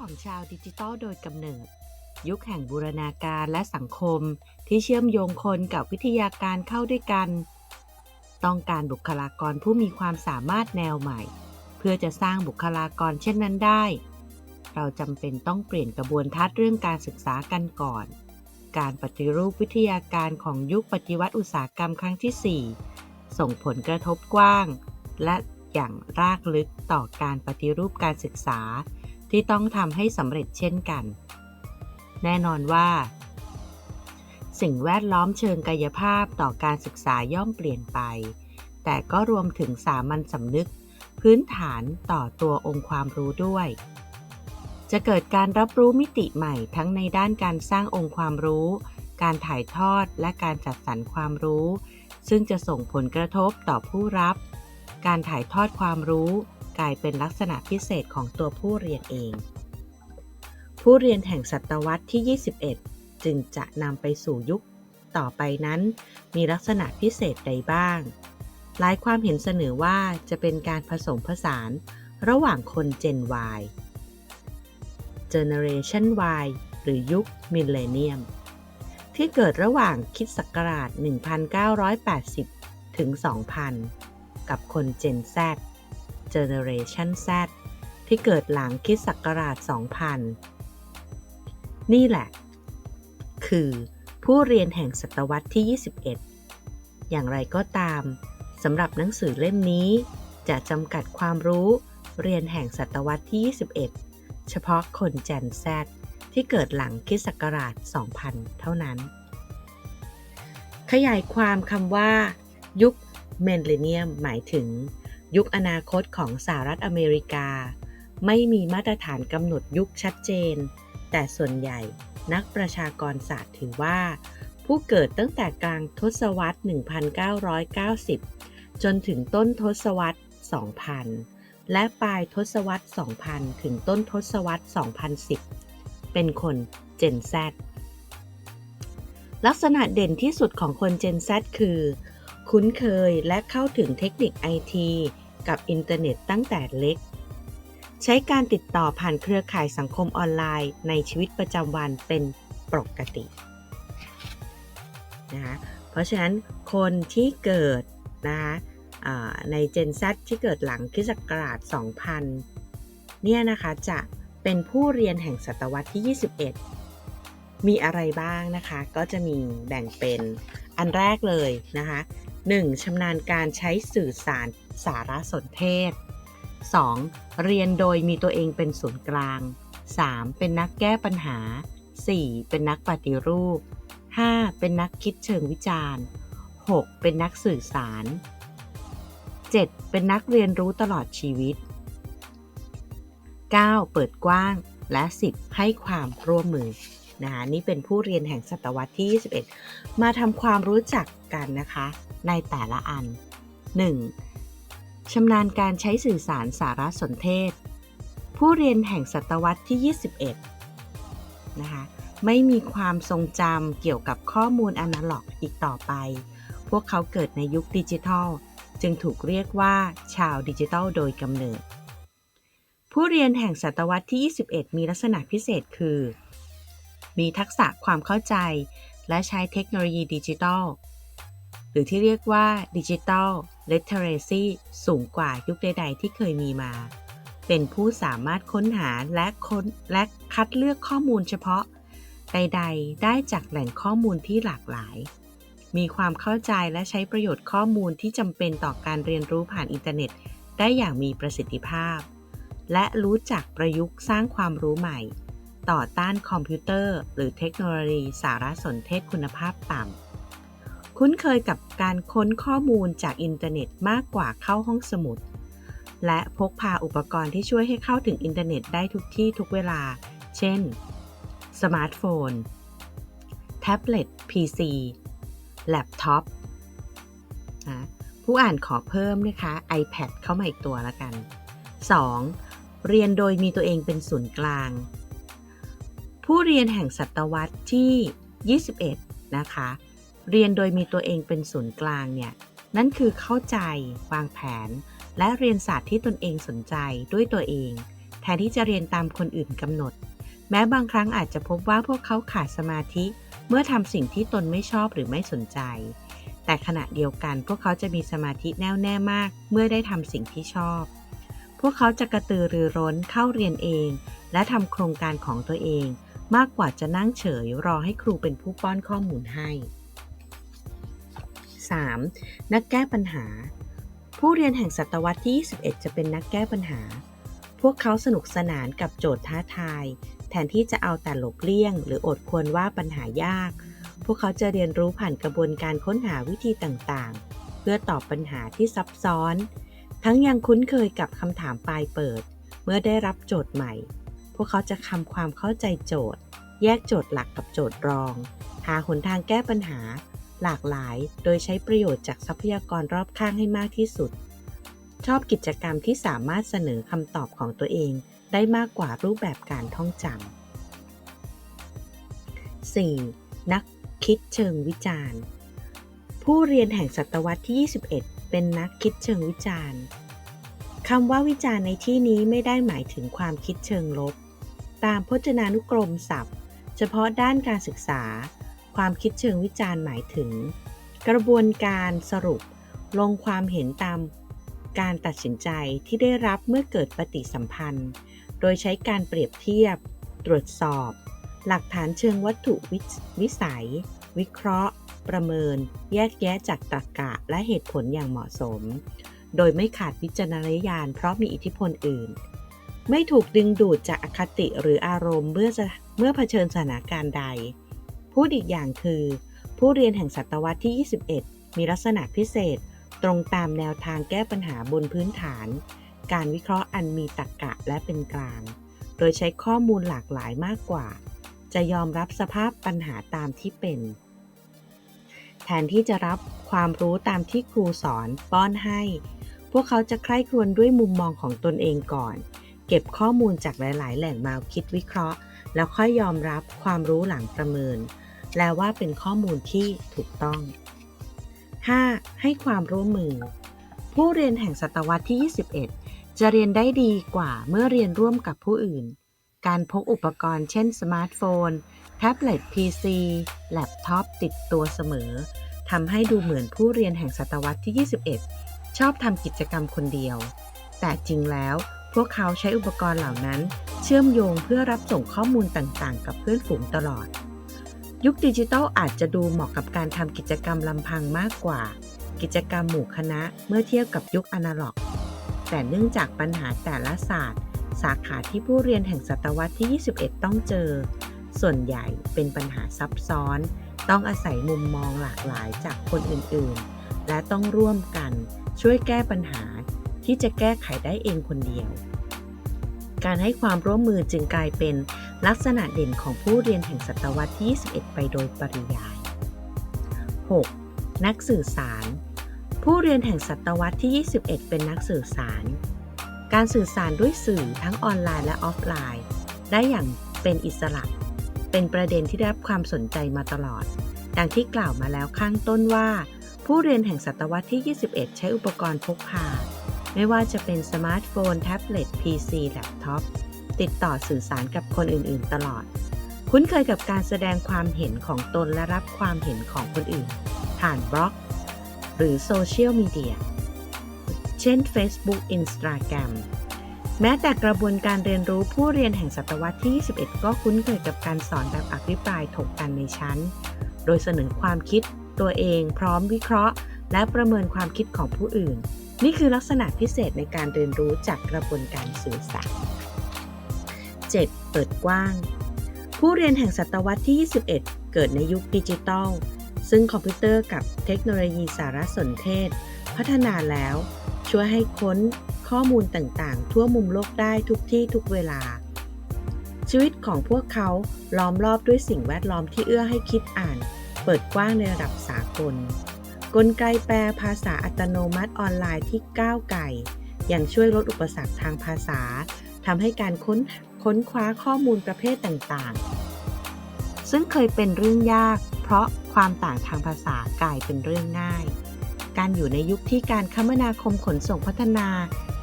ของชาวดิจิทัลโดยกำเนิด ยุคแห่งบูรณาการและสังคมที่เชื่อมโยงคนกับวิทยาการเข้าด้วยกัน ต้องการบุคลากรผู้มีความสามารถแนวใหม่ เพื่อจะสร้างบุคลากรเช่นนั้นได้ เราจำเป็นต้องเปลี่ยนกระบวนทัศน์เรื่องการศึกษากันก่อน การปฏิรูปวิทยาการของยุคปฏิวัติอุตสาหกรรมครั้งที่ 4 ส่งผลกระทบกว้าง และอย่างรากลึกต่อการปฏิรูปการศึกษา ที่ต้องทำให้สำเร็จเช่นกัน แน่นอนว่า สิ่งแวดล้อมเชิงกายภาพต่อการศึกษาย่อมเปลี่ยนไป แต่ก็รวมถึงสามัญสำนึก พื้นฐานต่อตัวองค์ความรู้ด้วย จะเกิดการรับรู้มิติใหม่ทั้งในด้านการสร้างองค์ความรู้ การถ่ายทอดและการจัดสรรความรู้ ซึ่งจะส่งผลกระทบต่อผู้รับ การถ่ายทอดความรู้กลายเป็นลักษณะพิเศษของตัวผู้เรียนเอง ผู้เรียนแห่งศตวรรษที่ 21 จึงจะนำไปสู่ยุคต่อไปนั้น มีลักษณะพิเศษใดบ้าง หลายความเห็นเสนอว่าจะเป็นการผสมผสานระหว่างคน Gen Y Generation Y หรือยุคมิลเลนเนียม ที่เกิดระหว่างคิดศักราช 1980 ถึง 2000 กับคน Gen Z Generation Z ที่เกิดหลังคิดศักราช 2000 นี่แหละ คือผู้เรียนแห่งศตวรรษที่ 21 อย่างไรก็ตามสำหรับหนังสือเล่มนี้ จะจำกัดความรู้เรียนแห่งศตวรรษที่ 21 เฉพาะคนแจนแซดที่เกิดหลังคิสต์ศักราช 2000 เท่านั้น ขยายความคำว่า ยุค เมนเลเนียมหมายถึง ยุคอนาคตของสหรัฐอเมริกา ไม่มีมาตรฐานกำหนดยุคชัดเจน แต่ส่วนใหญ่นักประชากรศาสตร์ถือว่า ผู้เกิดตั้งแต่กลางทศวรรษ 1990 จนถึงต้นทศวรรษ 2000 และปลายทศวรรษ 2000 ถึงต้นทศวรรษ 2010 เป็นคน Gen Z ลักษณะเด่นที่สุดของคน Gen Z คือ คุ้นเคยและเข้าถึงเทคนิคไอทีกับอินเทอร์เน็ตตั้งแต่เล็ก ใช้การติดต่อผ่านเครือข่ายสังคมออนไลน์ในชีวิตประจำวันเป็นปกตินะคะเพราะฉะนั้นคนที่เกิดนะคะใน Gen Z ที่เกิดหลังคริสต์ศักราช 2000 เนี่ยนะคะจะเป็นผู้เรียนแห่งศตวรรษที่ 21 มีอะไรบ้างนะคะ ก็จะมีแบ่งเป็นอันแรกเลยนะคะ 1. ชำนาญการใช้สื่อสารสารสนเทศ 2. เรียนโดยมีตัวเองเป็นศูนย์กลาง 3. เป็นนักแก้ปัญหา 4. เป็นนักปฏิรูป 5. เป็นนักคิดเชิงวิจารณ์ 6. เป็นนักสื่อสาร 7. เป็นนักเรียนรู้ตลอดชีวิต 9. เปิดกว้าง และ 10. ให้ความร่วมมือ นะคะนี่เป็นผู้เรียนแห่งศตวรรษที่ 21 มาทำความรู้จักกันนะคะ ในแต่ละอัน 1. ชำนาญการใช้สื่อสารสารสนเทศ ผู้เรียนแห่งศตวรรษที่ 21 นะคะไม่มีความทรงจำเกี่ยวกับข้อมูลอนาล็อกอีกต่อไป พวกเขาเกิดในยุคดิจิทัล จึงถูกเรียกว่าชาวดิจิทัลโดยกำเนิด ผู้เรียนแห่งศตวรรษที่ 21 มีลักษณะพิเศษคือ มีทักษะความเข้าใจ และใช้เทคโนโลยีดิจิทัล หรือที่เรียกว่าดิจิทัลเลเทเรซีสูงกว่ายุคใด ๆ ที่เคยมีมา เป็นผู้สามารถค้นหาและค้นและคัดเลือกข้อมูลเฉพาะ ใด ๆ ได้จากแหล่งข้อมูลที่หลากหลาย มีความเข้าใจและใช้ประโยชน์ข้อมูลที่จำเป็นต่อการเรียนรู้ผ่านอินเทอร์เน็ต ได้อย่างมีประสิทธิภาพ และรู้จักประยุกต์สร้างความรู้ใหม่ ต่อต้านคอมพิวเตอร์ หรือเทคโนโลยีสารสนเทศคุณภาพต่ำ คุ้นเคยกับการค้นข้อมูลจากอินเทอร์เน็ตมากกว่าเข้าห้องสมุด และพกพาอุปกรณ์ที่ช่วยให้เข้าถึงอินเทอร์เน็ตได้ทุกที่ทุกเวลา เช่น สมาร์ทโฟน แท็บเล็ต PC แล็ปท็อปนะผู้อ่านขอเพิ่มนะคะ iPad เข้ามาอีกตัวละกัน 2. เรียนโดยมีตัวเองเป็นศูนย์กลาง ผู้เรียนแห่งศตวรรษที่ 21 นะคะ เรียนโดยมีตัวเองเป็นศูนย์กลางเนี่ยนั่นคือเข้าใจ วางแผน และเรียนศาสตร์ที่ตนเองสนใจด้วยตัวเอง แทนที่จะเรียนตามคนอื่นกำหนด แม้บางครั้งอาจจะพบว่าพวกเขาขาดสมาธิ เมื่อทำสิ่งที่ตนไม่ชอบหรือไม่สนใจ แต่ขณะเดียวกันพวกเขาจะมีสมาธิแน่วแน่มาก เมื่อได้ทำสิ่งที่ชอบ พวกเขาจะกระตือรือร้นเข้าเรียนเอง และทำโครงการของตัวเอง มากกว่าจะนั่งเฉยรอให้ครูเป็นผู้ป้อนข้อมูลให้ 3. นักแก้ปัญหา ผู้เรียนแห่งศตวรรษที่ 21 จะเป็นนักแก้ปัญหา พวกเขาสนุกสนานกับโจทย์ท้าทาย แทนที่จะเอาแต่หลบเลี่ยง หรืออดควรว่าปัญหายาก พวกเขาจะเรียนรู้ผ่านกระบวนการค้นหาวิธีต่างๆ เพื่อตอบปัญหาที่ซับซ้อน ทั้งยังคุ้นเคยกับคำถามปลายเปิด เมื่อได้รับโจทย์ใหม่ วกเขาจะทำความเข้าใจโจทย์ แยกโจทย์หลักกับโจทย์รอง หาหนทางแก้ปัญหา หลากหลาย โดยใช้ประโยชน์จากทรัพยากรรอบข้างให้มากที่สุด ชอบกิจกรรมที่สามารถเสนอคำตอบของตัวเอง ได้มากกว่ารูปแบบการท่องจำ 4. นักคิดเชิงวิจารณ์ ผู้เรียนแห่งศตวรรษที่ 21 เป็นนักคิดเชิงวิจารณ์คำว่าวิจารณ์ในที่นี้ไม่ได้หมายถึงความคิดเชิงลบ ตามพจนานุกรมศัพท์ เฉพาะด้านการศึกษา ความคิดเชิงวิจารณ์หมายถึง กระบวนการสรุป ลงความเห็นตาม การตัดสินใจที่ได้รับเมื่อเกิดปฏิสัมพันธ์ โดยใช้การเปรียบเทียบ ตรวจสอบ หลักฐานเชิงวัตถุวิวสัย วิเคราะห์ ประเมิน แยกแยะจากตรรกะและเหตุผลอย่างเหมาะสม โดยไม่ขาดวิจารณญาณเพราะมีอิทธิพลอื่น ไม่ถูกดึงดูดจากอคติหรืออารมณ์เมื่อเมื่อเผชิญสถานการณ์ใด พูดอีกอย่างคือ ผู้เรียนแห่งศตวรรษที่ 21 มีลักษณะพิเศษ ตรงตามแนวทางแก้ปัญหาบนพื้นฐาน การวิเคราะห์อันมีตรรกะและเป็นกลาง โดยใช้ข้อมูลหลากหลายมากกว่า จะยอมรับสภาพปัญหาตามที่เป็น แทนที่จะรับความรู้ตามที่ครูสอนป้อนให้ พวกเขาจะใคร่ครวญด้วยมุมมองของตนเองก่อน เก็บข้อมูลจากหลาย ๆ แหล่งมาคิดวิเคราะห์ แล้วค่อยยอมรับความรู้หลังประเมินแล้วว่าเป็นข้อมูลที่ถูกต้อง 5. ให้ความร่วมมือ ผู้เรียนแห่งศตวรรษที่ 21 จะเรียนได้ดีกว่าเมื่อเรียนร่วมกับผู้อื่น การพกอุปกรณ์เช่นสมาร์ทโฟน แท็บเล็ต PC แล็ปท็อปติดตัวเสมอทำให้ดูเหมือนผู้เรียนแห่งศตวรรษที่ 21 ชอบทำกิจกรรมคนเดียว แต่จริงแล้ว พวกเขาใช้อุปกรณ์เหล่านั้นเชื่อมโยงเพื่อรับส่งข้อมูลต่างๆ กับเพื่อนฝูงตลอด ยุคดิจิทัลอาจจะดูเหมาะกับการทำกิจกรรมลำพังมากกว่า กิจกรรมหมู่คณะเมื่อเทียบกับยุคอนาล็อก แต่เนื่องจากปัญหาแต่ละศาสตร์ สาขาที่ผู้เรียนแห่งศตวรรษที่ 21 ต้องเจอ ส่วนใหญ่เป็นปัญหาซับซ้อน ต้องอาศัยมุมมองหลากหลายจากคนอื่นๆ และต้องร่วมกันช่วยแก้ปัญหา ที่จะแก้ไขได้เองคนเดียว การให้ความร่วมมือจึงกลายเป็นลักษณะเด่นของผู้เรียนแห่งศตวรรษที่ 21 ไปโดยปริยาย 6. นักสื่อสาร ผู้เรียนแห่งศตวรรษที่ 21 เป็นนักสื่อสาร การสื่อสารด้วยสื่อทั้งออนไลน์และออฟไลน์ ได้อย่างเป็นอิสระ เป็นประเด็นที่ได้รับความสนใจมาตลอด ดังที่กล่าวมาแล้วข้างต้นว่า ผู้เรียนแห่งศตวรรษที่ 21 ใช้อุปกรณ์พกพา ไม่ว่าจะเป็นสมาร์ทโฟน แท็บเล็ต PC แล็ปท็อป ติดต่อสื่อสารกับคนอื่น ๆ ตลอด คุ้นเคยกับการแสดงความเห็นของตนและรับความเห็นของคนอื่น ผ่านบล็อก หรือโซเชียลมีเดีย เช่น Facebook Instagram แม้แต่กระบวนการเรียนรู้ผู้เรียนแห่งศตวรรษที่ 21 ก็คุ้นเคยกับการสอนแบบอภิปรายถกกันในชั้น โดยเสนอความคิดตัวเองพร้อมวิเคราะห์ และประเมินความคิดของผู้อื่น นี่คือลักษณะพิเศษในการเรียนรู้จากกระบวนการสื่อสาร 7. เปิดกว้าง ผู้เรียนแห่งศตวรรษที่ 21 เกิดในยุคดิจิทัลซึ่งคอมพิวเตอร์กับเทคโนโลยีสารสนเทศ พัฒนาแล้ว ช่วยให้ค้นข้อมูลต่างๆ ทั่วมุมโลกได้ทุกที่ทุกเวลา ชีวิตของพวกเขาล้อมรอบด้วยสิ่งแวดล้อมที่เอื้อให้คิดอ่าน เปิดกว้างในระดับสากล กลไกแปลภาษาอัตโนมัติออนไลน์ที่ก้าวไก่ยังช่วยลดอุปสรรคทางภาษาทำให้การค้นค้นคว้าข้อมูลประเภทต่างๆ ซึ่งเคยเป็นเรื่องยาก เพราะความต่างทางภาษากลายเป็นเรื่องง่าย การอยู่ในยุคที่การคมนาคมขนส่งพัฒนา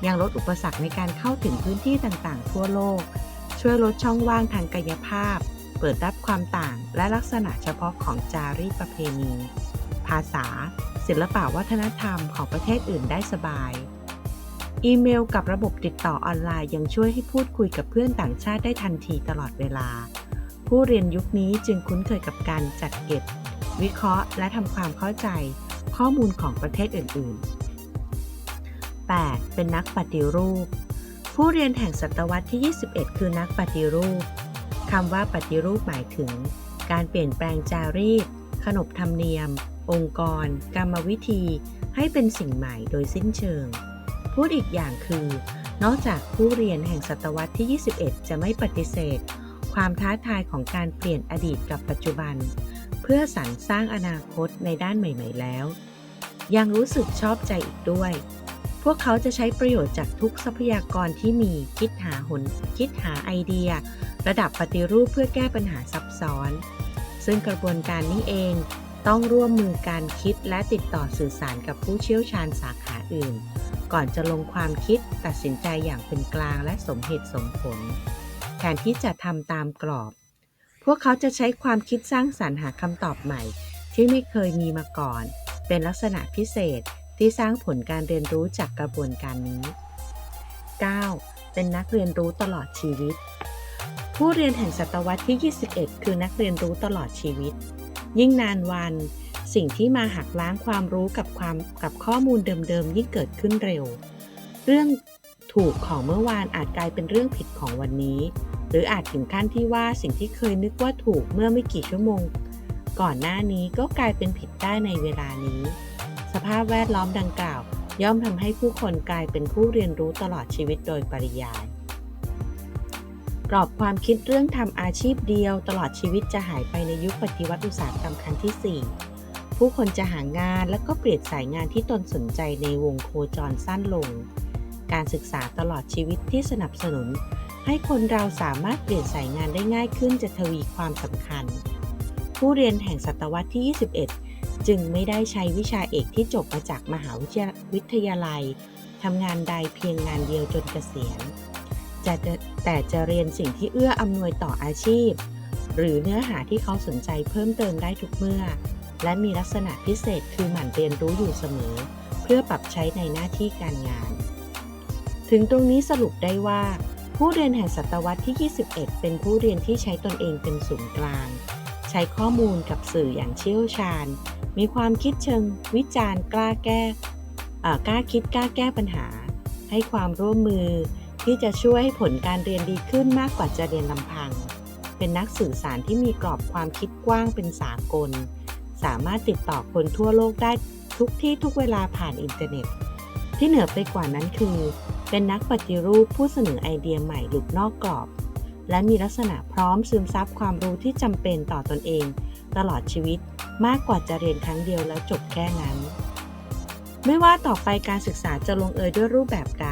ยังลดอุปสรรคในการเข้าถึงพื้นที่ต่างๆ ทั่วโลก ช่วยลดช่องว่างทางกายภาพ เปิดรับความต่างและลักษณะเฉพาะของจารีตประเพณี ภาษา ศิลปะวัฒนธรรมของประเทศอื่นได้สบาย อีเมลกับระบบติดต่อออนไลน์ยังช่วยให้พูดคุยกับเพื่อนต่างชาติได้ทันทีตลอดเวลา ผู้เรียนยุคนี้จึงคุ้นเคยกับการจัดเก็บ วิเคราะห์ และทำความเข้าใจ ข้อมูลของประเทศอื่น ๆ 8. เป็นนักปฏิรูป ผู้เรียนแห่งศตวรรษที่ 21 คือนักปฏิรูปคำว่าปฏิรูปหมายถึง การเปลี่ยนแปลงจารีตขนบธรรมเนียม องค์กร กรรมวิธี ให้เป็นสิ่งใหม่โดยสิ้นเชิง พูดอีกอย่างคือ นอกจากผู้เรียนแห่งศตวรรษที่ 21 จะไม่ปฏิเสธ ความท้าทายของการเปลี่ยนอดีตกับปัจจุบัน เพื่อสรรสร้างอนาคตในด้านใหม่ ๆ แล้ว ยังรู้สึกชอบใจอีกด้วยพวกเขาจะใช้ประโยชน์จากทุกทรัพยากรที่มีคิดหาหนคิดหาไอเดีย ระดับปฏิรูปเพื่อแก้ปัญหาซับซ้อน ซึ่งกระบวนการนี้เอง ต้องร่วมมือการคิดและติดต่อสื่อสารกับผู้เชี่ยวชาญสาขาอื่น ก่อนจะลงความคิดตัดสินใจอย่างเป็นกลางและสมเหตุสมผล แทนที่จะทำตามกรอบ พวกเขาจะใช้ความคิดสร้างสรรค์หาคำตอบใหม่ ที่ไม่เคยมีมาก่อน เป็นลักษณะพิเศษที่สร้างผลการเรียนรู้จากกระบวนการนี้ 9. เป็นนักเรียนรู้ตลอดชีวิต ผู้เรียนแห่งศตวรรษที่ 21 คือนักเรียนรู้ตลอดชีวิต ยิ่งนานวัน สิ่งที่มาหักล้างความรู้กับความกับข้อมูลเดิมๆ ยิ่งเกิดขึ้นเร็ว เรื่องถูกของเมื่อวานอาจกลายเป็นเรื่องผิดของวันนี้ หรืออาจถึงขั้นที่ว่าสิ่งที่เคยนึกว่าถูกเมื่อไม่กี่ชั่วโมง ก่อนหน้านี้ก็กลายเป็นผิดได้ในเวลานี้ สภาพแวดล้อมดังกล่าว ย่อมทำให้ผู้คนกลายเป็นผู้เรียนรู้ตลอดชีวิตโดยปริยาย กรอบความคิดเรื่องทำอาชีพเดียว ตลอดชีวิตจะหายไปในยุคปฏิวัติอุตสาหกรรมครั้งที่ 4 ผู้คนจะหางานและก็เปลี่ยนสายงานที่ตนสนใจในวงโคจรสั้นลง การศึกษาตลอดชีวิตที่สนับสนุน ให้คนเราสามารถเปลี่ยนสายงานได้ง่ายขึ้นจะทวีความสำคัญ ผู้เรียนแห่งศตวรรษที่ 21 จึงไม่ได้ใช้วิชาเอกที่จบมาจากมหาวิทยาลัยทำงานใดเพียงงานเดียวจนเกษียณ จะแต่จะเรียนสิ่งที่เอื้ออำนวยต่ออาชีพ หรือเนื้อหาที่เขาสนใจเพิ่มเติมได้ทุกเมื่อ และมีลักษณะพิเศษคือหมั่นเรียนรู้อยู่เสมอ เพื่อปรับใช้ในหน้าที่การงาน ถึงตรงนี้สรุปได้ว่า ผู้เรียนแห่งศตวรรษที่ 21 เป็นผู้เรียนที่ใช้ตนเองเป็นศูนย์กลาง ใช้ข้อมูลกับสื่ออย่างเชี่ยวชาญ มีความคิดเชิง วิจารณ์กล้าแก้กล้าคิดกล้าแก้ปัญหา ให้ความร่วมมือ ที่จะช่วยให้ผลการเรียนดีขึ้นมากกว่าจะเรียนลำพัง เป็นนักสื่อสารที่มีกรอบความคิดกว้างเป็นสากล สามารถติดต่อคนทั่วโลกได้ทุกที่ทุกเวลาผ่านอินเทอร์เน็ต ที่เหนือไปกว่านั้นคือ เป็นนักปฏิรูปผู้เสนอไอเดียใหม่หลุดนอกกรอบ และมีลักษณะพร้อมซึมซับความรู้ที่จำเป็นต่อตอนเอง ตลอดชีวิตมากกว่าจะเรียนครั้งเดียวแล้วจบแค่นั้น ไม่ว่าต่อไปการศึกษาจะลงเอยด้วยรูปแบบใด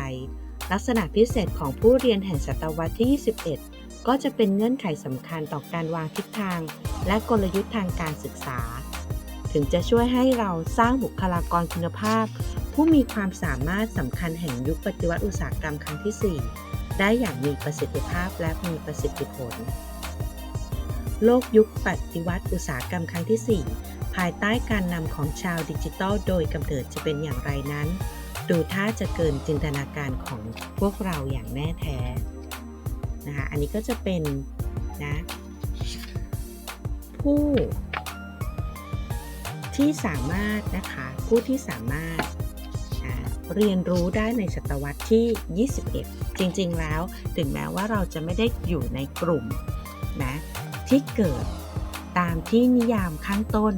ลักษณะพิเศษของผู้เรียนแห่งศตวรรษที่ 21 ก็จะเป็นเงื่อนไขสำคัญต่อการวางทิศทาง และกลยุทธ์ทางการศึกษา ถึงจะช่วยให้เราสร้างบุคลากรคุณภาพ ผู้มีความสามารถสำคัญแห่งยุคปฏิวัติอุตสาหกรรมครั้งที่ 4 ได้อย่างมีประสิทธิภาพและมีประสิทธิผล โลกยุคปฏิวัติอุตสาหกรรมครั้งที่ 4 ภายใต้การนำของชาวดิจิทัลโดยกำเนิดจะเป็นอย่างไรนั้น ดูท่าจะเกินจินตนาการของพวกเราอย่างแน่แท้นะคะอันนี้ก็จะเป็นนะผู้ที่สามารถนะคะผู้ที่สามารถเรียนรู้ได้ในศตวรรษที่ 21 จริงๆแล้วถึงแม้ว่าเราจะไม่ได้อยู่ในกลุ่มนะที่เกิดตามที่นิยามข้างต้น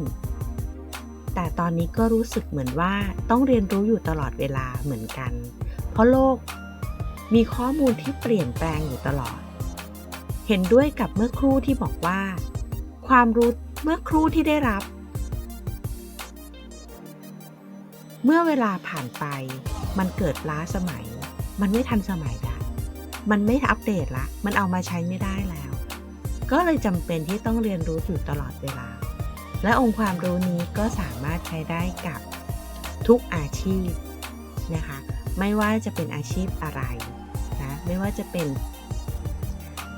แต่ตอนนี้ก็รู้สึกเหมือนว่าต้องเรียนรู้อยู่ตลอดเวลาเหมือนกัน เพราะโลกมีข้อมูลที่เปลี่ยนแปลงอยู่ตลอด เห็นด้วยกับเมื่อครู่ที่บอกว่า ความรู้เมื่อครู่ที่ได้รับ เมื่อเวลาผ่านไป มันเกิดล้าสมัย มันไม่ทันสมัยละมันไม่อัปเดตละ มันเอามาใช้ไม่ได้แล้ว ก็เลยจำเป็นที่ต้องเรียนรู้อยู่ตลอดเวลา และองค์ความรู้นี้ก็สามารถใช้ได้กับทุกอาชีพนะคะ ไม่ว่าจะเป็นอาชีพอะไรนะ ไม่ว่าจะเป็น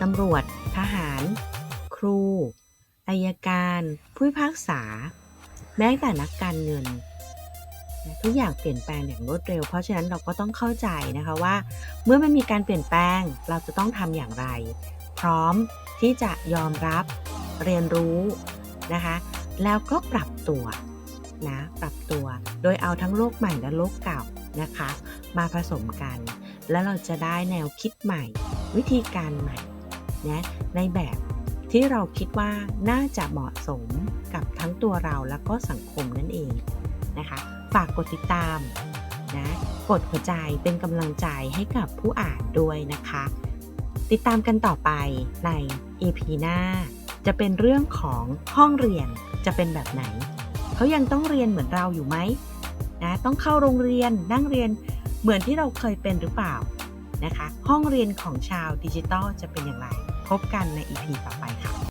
ตำรวจ ทหาร ครูอายการ ผู้พิพากษา แม้แต่นักการเงิน ทุกอย่างเปลี่ยนแปลงอย่างรวดเร็ว เพราะฉะนั้นเราก็ต้องเข้าใจนะคะว่า เมื่อมันมีการเปลี่ยนแปลงเราจะต้องทำอย่างไร พร้อมที่จะยอมรับเรียนรู้นะคะ แล้วก็ปรับตัวนะปรับตัว โดยเอาทั้งโลกใหม่และโลกเก่านะคะ มาผสมกัน แล้วเราจะได้แนวคิดใหม่ วิธีการใหม่นะในแบบที่เราคิดว่าน่าจะเหมาะสมกับทั้งตัวเราแล้วก็สังคมนั่นเองนะคะ ฝากกดติดตามนะกดหัวใจเป็นกำลังใจให้กับผู้อ่านด้วยนะคะ ติดตามกันต่อไปใน EP หน้า จะเป็นเรื่องของห้องเรียนจะเป็นแบบไหน เขายังต้องเรียนเหมือนเราอยู่ไหมนะต้องเข้าโรงเรียนนั่งเรียนเหมือนที่เราเคยเป็นหรือเปล่านะคะ ห้องเรียนของชาวดิจิทัลจะเป็นอย่างไร พบกันใน EP ต่อไปค่ะ